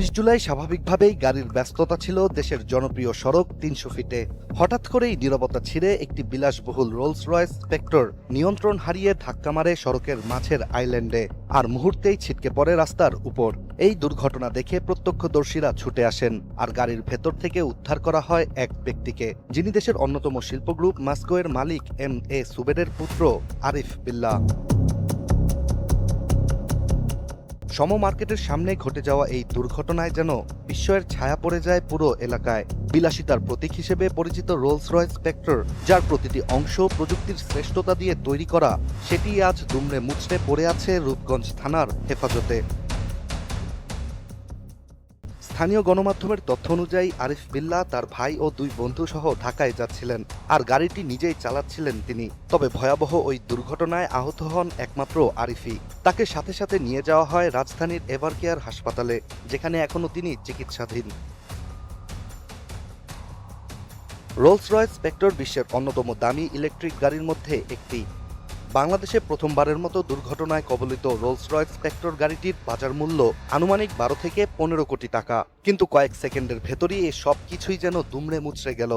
উনিশ জুলাই স্বাভাবিকভাবেই গাড়ির ব্যস্ততা ছিল, দেশের জনপ্রিয় সড়ক তিনশো ফিটে। হঠাৎ করেই নীরবতা ছিঁড়ে একটি বিলাসবহুল রোলস রয়েস স্পেক্টর নিয়ন্ত্রণ হারিয়ে ধাক্কা মারে সড়কের মাঝের আইল্যান্ডে, আর মুহূর্তেই ছিটকে পড়ে রাস্তার উপর। এই দুর্ঘটনা দেখে প্রত্যক্ষদর্শীরা ছুটে আসেন, আর গাড়ির ভেতর থেকে উদ্ধার করা হয় এক ব্যক্তিকে, যিনি দেশের অন্যতম শিল্প গ্রুপ মাস্কোয়ের মালিক এম এ সুবেডের পুত্র আরিফ বিল্লাহ সম মার্কেটের সামনে ঘটে যাওয়া এই দুর্ঘটনায় যেন বিস্ময়ের ছায়া পড়ে যায় পুরো এলাকায়। বিলাসিতার প্রতীক হিসেবে পরিচিত রোলস রয়েস স্পেক্টর যার প্রতিটি অংশ প্রযুক্তির শ্রেষ্ঠতা দিয়ে তৈরি করা সেটি আজ দুমড়ে মুচড়ে পড়ে আছে রূপগঞ্জ থানার হেফাজতে। স্থানীয় গণমাধ্যমের তথ্য অনুযায়ী আরিফ বিল্লা, তার ভাই ও দুই বন্ধু সহ ঢাকায় যাচ্ছিলেন আর গাড়িটি নিজেই চালাচ্ছিলেন তিনি। তবে ভয়াবহ ওই দুর্ঘটনায় আহত হন একমাত্র আরিফই। তাকে সাথে সাথে নিয়ে যাওয়া হয় রাজধানীর এভারকেয়ার হাসপাতালে, যেখানে এখনও তিনি চিকিৎসাধীন। রোলস রয়েস স্পেক্টর বিশ্বের অন্যতম দামি ইলেকট্রিক গাড়ির মধ্যে একটি। বাংলাদেশে প্রথমবারের মতো দুর্ঘটনায় কবলিত রোলস রয়েস স্পেক্টর গাড়িটির বাজার মূল্য আনুমানিক বারো থেকে পনেরো কোটি টাকা। কিন্তু কয়েক সেকেন্ডের ভেতরই এই সব কিছুই যেন দুমড়ে মুচড়ে গেল।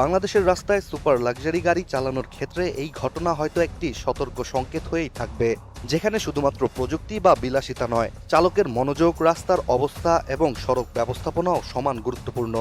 বাংলাদেশের রাস্তায় সুপার লাক্সারি গাড়ি চালানোর ক্ষেত্রে এই ঘটনা হয়তো একটি সতর্ক সংকেত হয়েই থাকবে, যেখানে শুধুমাত্র প্রযুক্তি বা বিলাসিতা নয়, চালকের মনোযোগ, রাস্তার অবস্থা এবং সড়ক ব্যবস্থাপনাও সমান গুরুত্বপূর্ণ।